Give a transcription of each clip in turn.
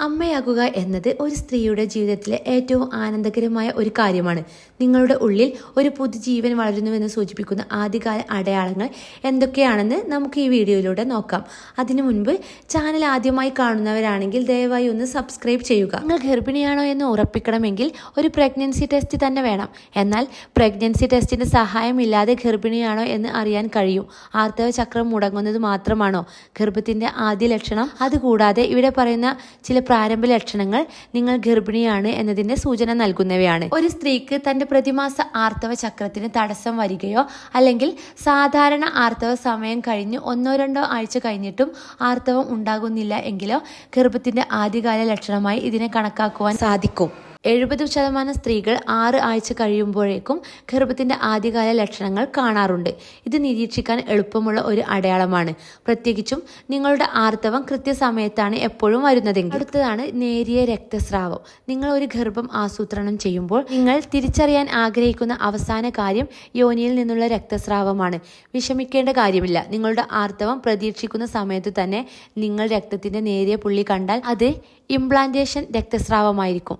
അമ്മയാകുക എന്നത് ഒരു സ്ത്രീയുടെ ജീവിതത്തിലെ ഏറ്റവും ആനന്ദകരമായ ഒരു കാര്യമാണ്. നിങ്ങളുടെ ഉള്ളിൽ ഒരു പുതുജീവൻ വളരുന്നുവെന്ന് സൂചിപ്പിക്കുന്ന ആദ്യകാല അടയാളങ്ങൾ എന്തൊക്കെയാണെന്ന് നമുക്ക് ഈ വീഡിയോയിലൂടെ നോക്കാം. അതിനു മുൻപ് ചാനൽ ആദ്യമായി കാണുന്നവരാണെങ്കിൽ ദയവായി ഒന്ന് സബ്സ്ക്രൈബ് ചെയ്യുക. നിങ്ങൾ ഗർഭിണിയാണോ എന്ന് ഉറപ്പിക്കണമെങ്കിൽ ഒരു പ്രഗ്നൻസി ടെസ്റ്റ് തന്നെ വേണം. എന്നാൽ പ്രഗ്നൻസി ടെസ്റ്റിന്റെ സഹായമില്ലാതെ ഗർഭിണിയാണോ എന്ന് അറിയാൻ കഴിയും. ആർത്തവ ചക്രം മുടങ്ങുന്നത് മാത്രമാണോ? ഗർഭത്തിന്റെ ആദ്യ ലക്ഷണം. അതുകൂടാതെ ഇവിടെ പറയുന്ന ചില പ്രാരംഭ ലക്ഷണങ്ങൾ നിങ്ങൾ ഗർഭിണിയാണ് എന്നതിന്റെ സൂചന നൽകുന്നവയാണ്. ഒരു സ്ത്രീക്ക് തന്റെ പ്രതിമാസ ആർത്തവ ചക്രത്തിന് തടസ്സം വരികയോ അല്ലെങ്കിൽ സാധാരണ ആർത്തവ സമയം കഴിഞ്ഞ് ഒന്നോ രണ്ടോ ആഴ്ച കഴിഞ്ഞിട്ടും ആർത്തവം ഉണ്ടാകുന്നില്ല എങ്കിലോ ഗർഭത്തിന്റെ ആദ്യകാല ലക്ഷണമായി ഇതിനെ കണക്കാക്കുവാൻ സാധിക്കും. എഴുപത് ശതമാനം സ്ത്രീകൾ ആറ് ആഴ്ച കഴിയുമ്പോഴേക്കും ഗർഭത്തിന്റെ ആദ്യകാല ലക്ഷണങ്ങൾ കാണാറുണ്ട്. ഇത് നിരീക്ഷിക്കാൻ എളുപ്പമുള്ള ഒരു അടയാളമാണ്. പ്രത്യേകിച്ചും നിങ്ങളുടെ ആർത്തവം കൃത്യസമയത്താണ് എപ്പോഴും വരുന്നതെങ്കിൽ. അടുത്തതാണ് നേരിയ രക്തസ്രാവം. നിങ്ങൾ ഒരു ഗർഭം ആസൂത്രണം ചെയ്യുമ്പോൾ നിങ്ങൾ തിരിച്ചറിയാൻ ആഗ്രഹിക്കുന്ന അവസാന കാര്യം യോനിയിൽ നിന്നുള്ള രക്തസ്രാവമാണ്. വിഷമിക്കേണ്ട കാര്യമില്ല. നിങ്ങളുടെ ആർത്തവം പ്രതീക്ഷിക്കുന്ന സമയത്ത് തന്നെ നിങ്ങൾ രക്തത്തിന്റെ നേരിയ പുള്ളി കണ്ടാൽ അത് ഇംപ്ലാന്റേഷൻ രക്തസ്രാവമായിരിക്കും.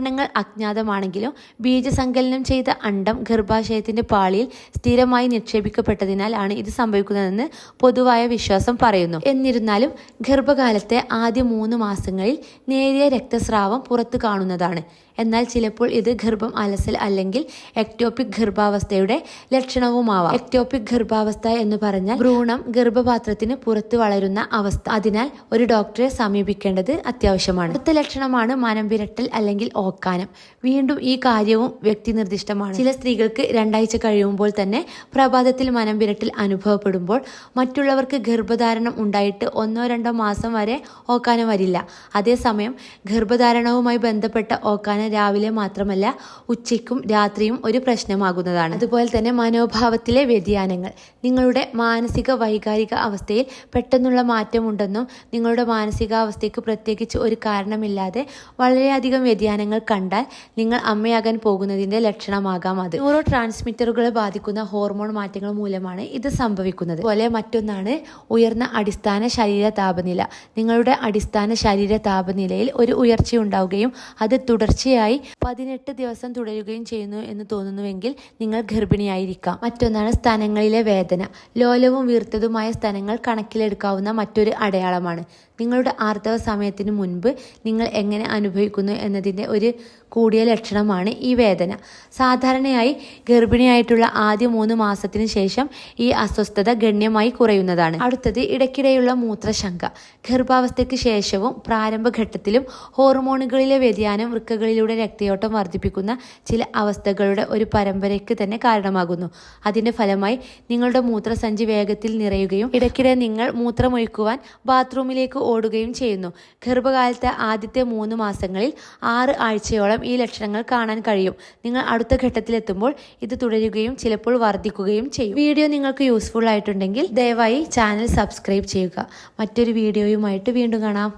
കാരണങ്ങൾ അജ്ഞാതമാണെങ്കിലും ബീജസങ്കലനം ചെയ്ത അണ്ടം ഗർഭാശയത്തിന്റെ പാളിയിൽ സ്ഥിരമായി നിക്ഷേപിക്കപ്പെട്ടതിനാൽ ആണ് ഇത് സംഭവിക്കുന്നതെന്ന് പൊതുവായ വിശ്വാസം പറയുന്നു. എന്നിരുന്നാലും ഗർഭകാലത്തെ ആദ്യ മൂന്ന് മാസങ്ങളിൽ നേരിയ രക്തസ്രാവം പുറത്തു കാണുന്നതാണ്. എന്നാൽ ചിലപ്പോൾ ഇത് ഗർഭം അലസൽ അല്ലെങ്കിൽ എക്ടോപിക് ഗർഭാവസ്ഥയുടെ ലക്ഷണവുമാവാം. എക്ടോപിക് ഗർഭാവസ്ഥ എന്ന് പറഞ്ഞാൽ ഭ്രൂണം ഗർഭപാത്രത്തിന് പുറത്ത് വളരുന്ന അവസ്ഥ. അതിനാൽ ഒരു ഡോക്ടറെ സമീപിക്കേണ്ടത് അത്യാവശ്യമാണ്. അടുത്ത ലക്ഷണമാണ് മനം വിരട്ടൽ അല്ലെങ്കിൽ ഓക്കാനം. വീണ്ടും ഈ കാര്യവും വ്യക്തി നിർദ്ദിഷ്ടമാണ്. ചില സ്ത്രീകൾക്ക് രണ്ടാഴ്ച കഴിയുമ്പോൾ തന്നെ പ്രഭാതത്തിൽ മനം വിരട്ടിൽ അനുഭവപ്പെടുമ്പോൾ മറ്റുള്ളവർക്ക് ഗർഭധാരണം ഉണ്ടായിട്ട് ഒന്നോ രണ്ടോ മാസം വരെ ഓക്കാനം വരില്ല. അതേസമയം ഗർഭധാരണവുമായി ബന്ധപ്പെട്ട ഓക്കാനം രാവിലെ മാത്രമല്ല ഉച്ചയ്ക്കും രാത്രിയും ഒരു പ്രശ്നമാകുന്നതാണ്. അതുപോലെ തന്നെ മനോഭാവത്തിലെ വ്യതിയാനങ്ങൾ. നിങ്ങളുടെ മാനസിക വൈകാരിക അവസ്ഥയിൽ പെട്ടെന്നുള്ള മാറ്റമുണ്ടെന്നും നിങ്ങളുടെ മാനസികാവസ്ഥയ്ക്ക് പ്രത്യേകിച്ച് ഒരു കാരണമില്ലാതെ വളരെയധികം വ്യതിയാനങ്ങൾ കണ്ടാൽ നിങ്ങൾ അമ്മയാകാൻ പോകുന്നതിന്റെ ലക്ഷണമാകാം അത്. ന്യൂറോ ട്രാൻസ്മിറ്ററുകളെ ബാധിക്കുന്ന ഹോർമോൺ മാറ്റങ്ങൾ മൂലമാണ് ഇത് സംഭവിക്കുന്നത്. അതുപോലെ മറ്റൊന്നാണ് ഉയർന്ന അടിസ്ഥാന ശരീര താപനില. നിങ്ങളുടെ അടിസ്ഥാന ശരീര താപനിലയിൽ ഒരു ഉയർച്ച ഉണ്ടാവുകയും അത് തുടർച്ചയായി പതിനെട്ട് ദിവസം തുടരുകയും ചെയ്യുന്നു എന്ന് തോന്നുന്നുവെങ്കിൽ നിങ്ങൾ ഗർഭിണിയായിരിക്കാം. മറ്റൊന്നാണ് സ്ഥലങ്ങളിലെ വേദന. ലോലവും വീർത്തതുമായ സ്ഥലങ്ങൾ കണക്കിലെടുക്കാവുന്ന മറ്റൊരു അടയാളമാണ്. നിങ്ങളുടെ ആർത്തവ സമയത്തിന് മുൻപ് നിങ്ങൾ എങ്ങനെ അനുഭവിക്കുന്നു എന്നതിന്റെ ഒരു കൂടിയ ലക്ഷണമാണ് ഈ വേദന. സാധാരണയായി ഗർഭിണിയായിട്ടുള്ള ആദ്യ മൂന്ന് മാസത്തിന് ശേഷം ഈ അസ്വസ്ഥത ഗണ്യമായി കുറയുന്നതാണ്. അടുത്തത് ഇടയ്ക്കിടെയുള്ള മൂത്രശങ്ക. ഗർഭാവസ്ഥയ്ക്ക് ശേഷവും പ്രാരംഭഘട്ടത്തിലും ഹോർമോണുകളിലെ വ്യതിയാനം വൃക്കകളിലൂടെ രക്തയോട്ടം വർദ്ധിപ്പിക്കുന്ന ചില അവസ്ഥകളുടെ ഒരു പരമ്പരയ്ക്ക് തന്നെ കാരണമാകുന്നു. അതിന്റെ ഫലമായി നിങ്ങളുടെ മൂത്രസഞ്ചി വേഗത്തിൽ നിറയുകയും ഇടയ്ക്കിടെ നിങ്ങൾ മൂത്രമൊഴിക്കുവാൻ ബാത്റൂമിലേക്ക് ഓടുകയും ചെയ്യുന്നു. ഗർഭകാലത്തെ ആദ്യത്തെ മൂന്ന് മാസങ്ങളിൽ ആറ് ആഴ്ചയോളം ഈ ലക്ഷണങ്ങൾ കാണാൻ കഴിയും. നിങ്ങൾ അടുത്ത ഘട്ടത്തിലെത്തുമ്പോൾ ഇത് തുടരുകയും ചിലപ്പോൾ വർദ്ധിക്കുകയും ചെയ്യും. വീഡിയോ നിങ്ങൾക്ക് യൂസ്ഫുൾ ആയിട്ടുണ്ടെങ്കിൽ ദയവായി ചാനൽ സബ്സ്ക്രൈബ് ചെയ്യുക. മറ്റൊരു വീഡിയോയുമായിട്ട് വീണ്ടും കാണാം.